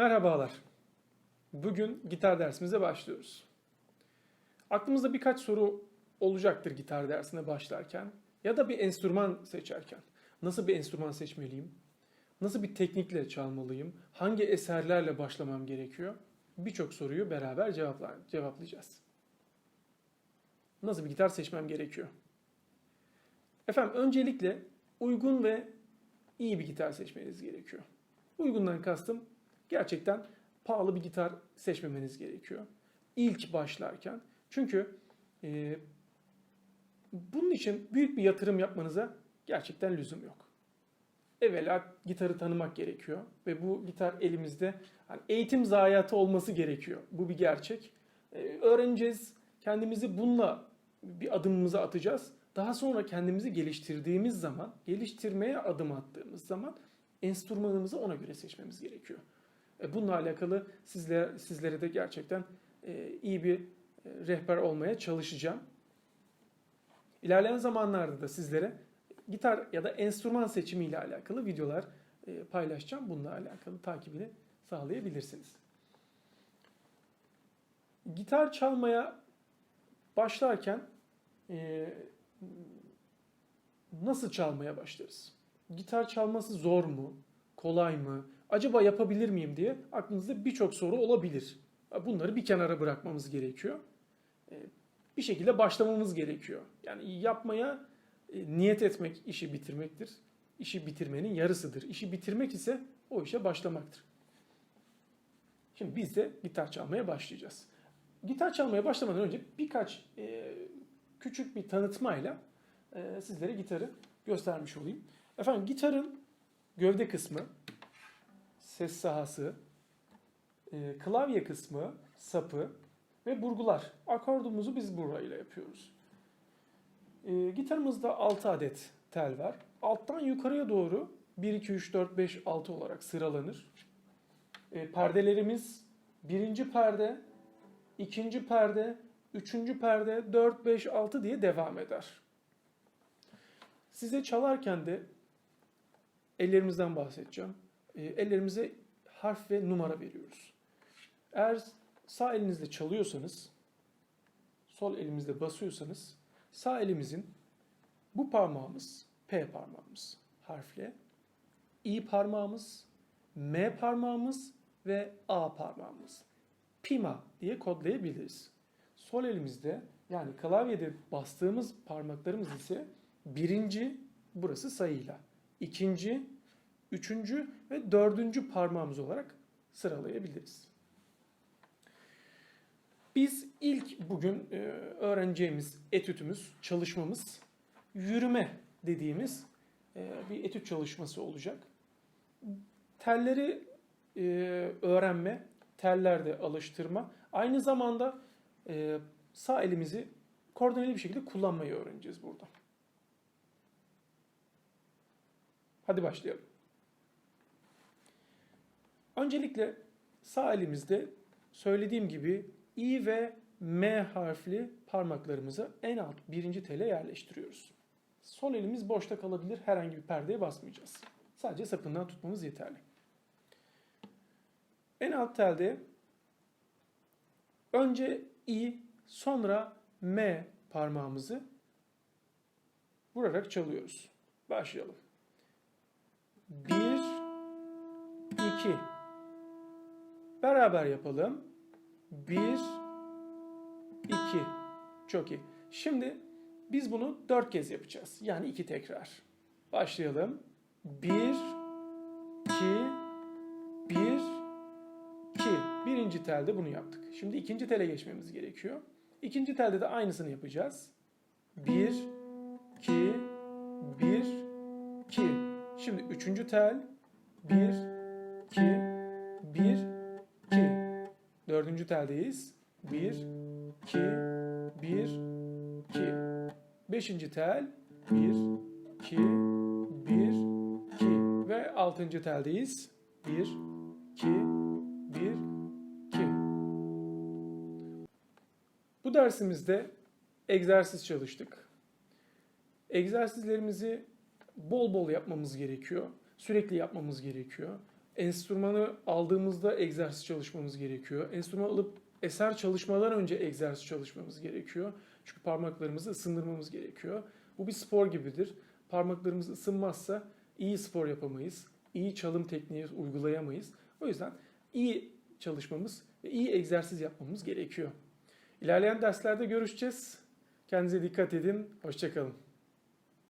Merhabalar. Bugün gitar dersimize başlıyoruz. Aklımızda birkaç soru olacaktır gitar dersine başlarken ya da bir enstrüman seçerken. Nasıl bir enstrüman seçmeliyim? Nasıl bir teknikle çalmalıyım? Hangi eserlerle başlamam gerekiyor? Birçok soruyu beraber cevapla- cevaplayacağız. Nasıl bir gitar seçmem gerekiyor? Efendim öncelikle uygun ve iyi bir gitar seçmeniz gerekiyor. Uygundan kastım gerçekten pahalı bir gitar seçmemeniz gerekiyor. İlk başlarken. Çünkü e, bunun için büyük bir yatırım yapmanıza gerçekten lüzum yok. Evvela gitarı tanımak gerekiyor ve bu gitar elimizde hani eğitim zayiatı olması gerekiyor. Bu bir gerçek. E, öğreneceğiz, kendimizi bununla bir adımımızı atacağız. Daha sonra kendimizi geliştirdiğimiz zaman, geliştirmeye adım attığımız zaman enstrümanımızı ona göre seçmemiz gerekiyor. E, Bununla alakalı sizlere, sizlere de gerçekten e, iyi bir e, rehber olmaya çalışacağım. İlerleyen zamanlarda da sizlere gitar ya da enstrüman seçimi ile alakalı videolar paylaşacağım. Bununla alakalı takibini sağlayabilirsiniz. Gitar çalmaya başlarken nasıl çalmaya başlarız? Gitar çalması zor mu? Kolay mı? Acaba yapabilir miyim diye aklınızda birçok soru olabilir. Bunları bir kenara bırakmamız gerekiyor. E, Bir şekilde başlamamız gerekiyor. Yani yapmaya e, niyet etmek işi bitirmektir. İşi bitirmenin yarısıdır. İşi bitirmek ise o işe başlamaktır. Şimdi biz de gitar çalmaya başlayacağız. Gitar çalmaya başlamadan önce birkaç e, küçük bir tanıtmayla e, sizlere gitarı göstermiş olayım. Efendim gitarın gövde kısmı, ses sahası, e, klavye kısmı, sapı ve burgular. Akordumuzu biz burayla yapıyoruz. E, gitarımızda 6 adet tel var. Alttan yukarıya doğru 1, 2, 3, 4, 5, 6 olarak sıralanır. E, perdelerimiz birinci perde, ikinci perde, üçüncü perde, 4, 5, 6 diye devam eder. Size çalarken de ellerimizden bahsedeceğim. E, ellerimize harf ve numara veriyoruz. Eğer sağ elinizle çalıyorsanız, sol elimizle basıyorsanız, sağ elimizin bu parmağımız P parmağımız harfle, I parmağımız, M parmağımız ve A parmağımız. Pima diye kodlayabiliriz. Sol elimizde yani klavyede bastığımız parmaklarımız ise birinci burası sayıyla, ikinci, üçüncü ve dördüncü parmağımız olarak sıralayabiliriz. Biz ilk bugün e, öğreneceğimiz etütümüz, çalışmamız yürüme dediğimiz e, bir etüt çalışması olacak. Telleri e, öğrenme, tellerde alıştırma, aynı zamanda sağ elimizi koordineli bir şekilde kullanmayı öğreneceğiz burada. Hadi başlayalım. Öncelikle sağ elimizde söylediğim gibi I ve M harfli parmaklarımızı en alt birinci tele yerleştiriyoruz. Sol elimiz boşta kalabilir. Herhangi bir perdeye basmayacağız. Sadece sapından tutmamız yeterli. En alt telde önce I sonra M parmağımızı vurarak çalıyoruz. Başlayalım. 1 2 Beraber yapalım. 1 2 Çok iyi. Şimdi biz bunu 4 kez yapacağız. Yani 2 tekrar. Başlayalım. 1 2 1 2 Birinci telde bunu yaptık. Şimdi ikinci tele geçmemiz gerekiyor. İkinci telde de aynısını yapacağız. 1 2 1 2 Şimdi üçüncü tel 1 2 1 2 Dördüncü teldeyiz. 1 2 1 2 Beşinci tel 1 2 1 2 ve altıncı teldeyiz. 1 2 1 2 Bu dersimizde egzersiz çalıştık. Egzersizlerimizi bol bol yapmamız gerekiyor. Sürekli yapmamız gerekiyor. Enstrümanı aldığımızda egzersiz çalışmamız gerekiyor. Enstrüman alıp eser çalışmadan önce egzersiz çalışmamız gerekiyor. Çünkü parmaklarımızı ısındırmamız gerekiyor. Bu bir spor gibidir. Parmaklarımız ısınmazsa iyi spor yapamayız. iyi çalım tekniği uygulayamayız. O yüzden iyi çalışmamız ve iyi egzersiz yapmamız gerekiyor. İlerleyen derslerde görüşeceğiz. Kendinize dikkat edin. Hoşçakalın.